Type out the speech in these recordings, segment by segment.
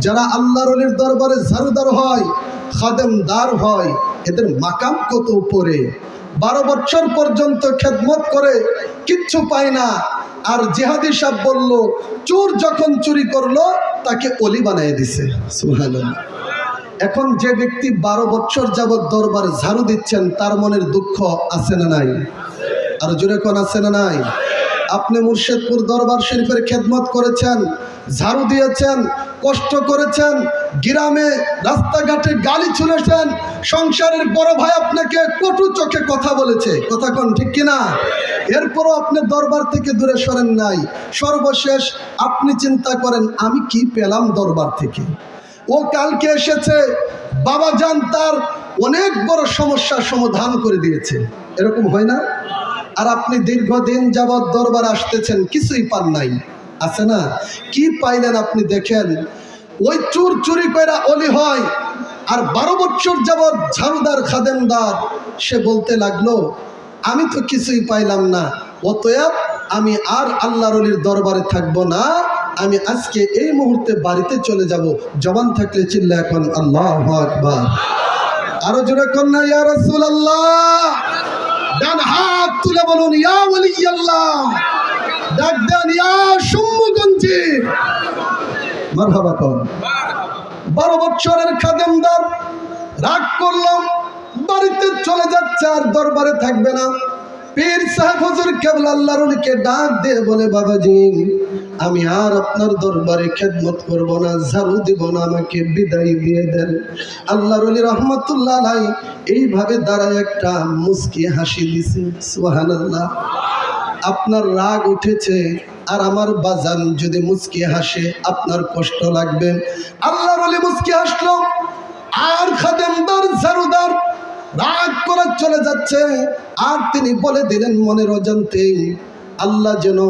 যারা আল্লাহর অলির দরবারে ঝাড়ুদার হয়, খাদেমদার হয়, এদের মাকাম কত উপরে? বারো বছর পর্যন্ত খেদমত করে কিচ্ছু পায় না। আর জেহাদি সাহ বলল, চোর যখন চুরি করল, তাকে অলি বানিয়ে দিছে। এখন যে ব্যক্তি বারো বছর যাবৎ দরবারে ঝাড়ু দিচ্ছেন, তার মনের দুঃখ আছে না নাই? আর জোরে কোন আছে না নাই? আপনি মুর্শেদপুর দরবার শরীফের খেদমত করেছেন, ঝাড়ু দিয়েছেন, কষ্ট করেছেন, গ্রামে, রাস্তাঘাটে গালি ছুলেছেন সংসারের বড় ভাই আপনাকে কটু চোখে কথা বলেছে। কথা কোন, ঠিক কিনা এরপরও আপনি দরবার থেকে দূরে সরেন নাই। সর্বশেষ আপনি চিন্তা করেন, আমি কি পেলাম দরবার থেকে? ও কালকে এসেছে, বাবা যান তার অনেক বড় সমস্যার সমাধান করে দিয়েছে। এরকম হয় না? আর আপনি দীর্ঘদিন যাবৎ দরবার আসতেছেন, কিছুই পান নাই। আছে না? কি পাইলেন আপনি দেখেন? ওই চুর চুরি কইরা অলি হয়, আর বারো বছর যাবৎ ঝাড়ুদার খাদেমদার, সে বলতে লাগল, আমি তো কিছুই পাইলাম না, অতএব আমি আর আল্লাহর অলির দরবারে থাকব না, আমি আজকে এই মুহূর্তে বাড়িতে চলে যাব, জবান থাকলে চিল্লা এখন আল্লাহ আরও জোরে কন্যা ইয়া রাসূলুল্লাহ! ডান হাত তুলে বলুন, ইয়া ওয়ালিয়াল্লাহ ডাক দেন, ইয়া সুম্মুগঞ্জি মারহাবা কন বারো বছরের খাদেমদার, রাগ করলাম, বাড়িতে চলে যাচ্ছে আর দরবারে থাকবে না। পীর সাহেব হুজুর কেবল আল্লাহর ডাক দিয়ে বলে, বাবাজি, আমি আর আপনার দরবারে খেদমত করব না, ঝাড়ু দিব না, আমাকে বিদায় দিয়ে দেন। আল্লাহর অলি রহমতুল্লাহ আলাই এইভাবে দাঁড়ায় একটা মুস্কি হাসি দিছে, সুবহানাল্লাহ। আপনার রাগ উঠেছে আর আমার বাজান যদি মুচকি হাসে, আপনার কষ্ট লাগবে। আল্লাহর অলি মুচকি হাসলো, আর ঝাড়ুদার রাগ করে চলে যাচ্ছে। আর তিনি বলে দিলেন মনের অজান্তেই আল্লাহ যেন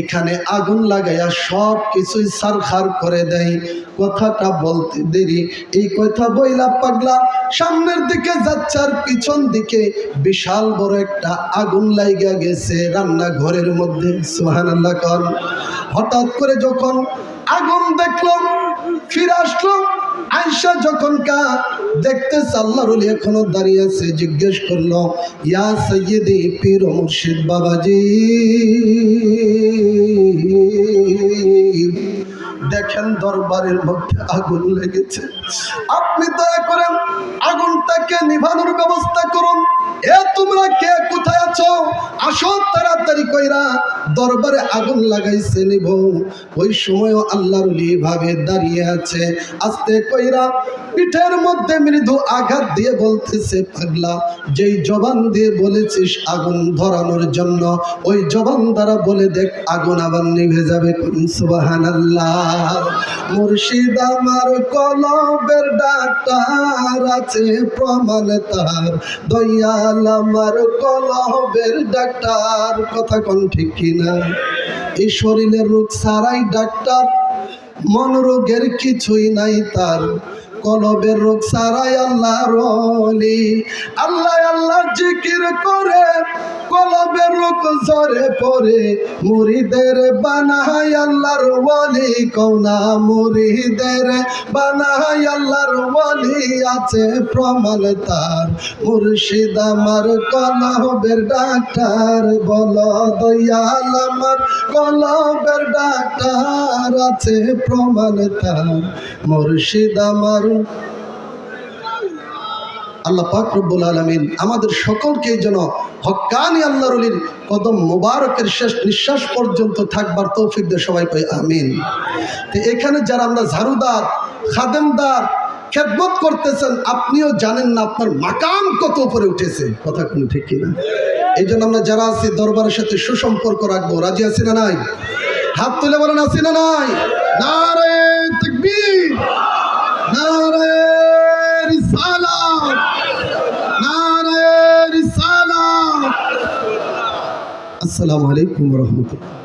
এখানে আগুন লাগাইয়া সব কিছুই সারখার করে দেয়। কথাটা বলতে দেরি, এই কথা বইলা পাগলা। সামনের দিকে যাচ্ছে আর পিছন দিকে বিশাল বড় একটা আগুন লাইগা গেছে রান্নাঘরের মধ্যে। সুহান আল্লাহ হঠাৎ করে যখন আগুন দেখল, ফিরে আসলো আয়সা যখন কা দেখতে আল্লাহর ওলি এখনও দাঁড়িয়ে আছে, জিজ্ঞেস করল, ইয়া সৈয়দি পীর মুর্শিদ বাবাজি? দেখেন দরবারের মধ্যে আগুন লেগেছে। আপনি দয়া করে আগুনটাকে নিভানোর ব্যবস্থা করুন। এ তোমরা কে? কোথায় আছো? আসো তাড়াতাড়ি কইরা দরবারে আগুন লাগাইছে নিভ ওই সময়ও আল্লাহর ভাবে দাঁড়িয়ে আছে। আস্তে কইরা পিঠের মধ্যে মৃদু আঘাত দিয়ে বলতেছে, পাগলা, যেই জবান দিয়ে বলেছিস আগুন ধরানোর জন্য, ওই জবান দ্বারা বলে দেখ আগুন আবার নিভে যাবে সুবাহান আল্লাহ মুর্শিদ আমার কলবের ডাক্তার আছে, প্রমাণ তার দয়াল আমার কলবের ডাক্তার, কথা কোন ঠিক কিনা? এই শরীরের রোগ সারাই ডাক্তার মন রোগের কিছুই নাই তার। কলবের রোগ সারাই আল্লাহ রলি আল্লাহ আল্লাহ জিকির করে কলবের রোগ ঝরে পড়ে। মুরিদের বানাই আল্লাহর ওয়ালি কৌনা মুরিদের বানাই আল্লাহর ওয়ালি আছে প্রমাণ তার। মুর্শিদ আমার কলবের ডাক্তার বল দয়াল আমার কলবের ডাক্তার। আছে প্রমাণ তার মুর্শিদ আমার। আল্লাহ পাক রব্বুল আলমিন আমাদের সকলকে যেন হক্কানি আল্লাহর অলির কদম মোবারকের শেষ নিঃশ্বাস পর্যন্ত থাকবার তৌফিক দিয়ে সবাই কই আমিন। তো এখানে যারা আমরা ঝাড়ুদার, খাদেমদার খেদমত করতেছেন, আপনিও জানেন না আপনার মাকাম কত উপরে উঠেছে। কথা কোন ঠিক কিনা? এই জন্য আমরা যারা আছি, দরবারের সাথে সুসম্পর্ক রাখব। রাজি আছি না নাই? হাত তুলে বলেন, আছি না নাই? নারে তকবীর, নারে রিসালাত নারে রিসালাত। আসসালামু আলাইকুম রহমতুল্লাহ।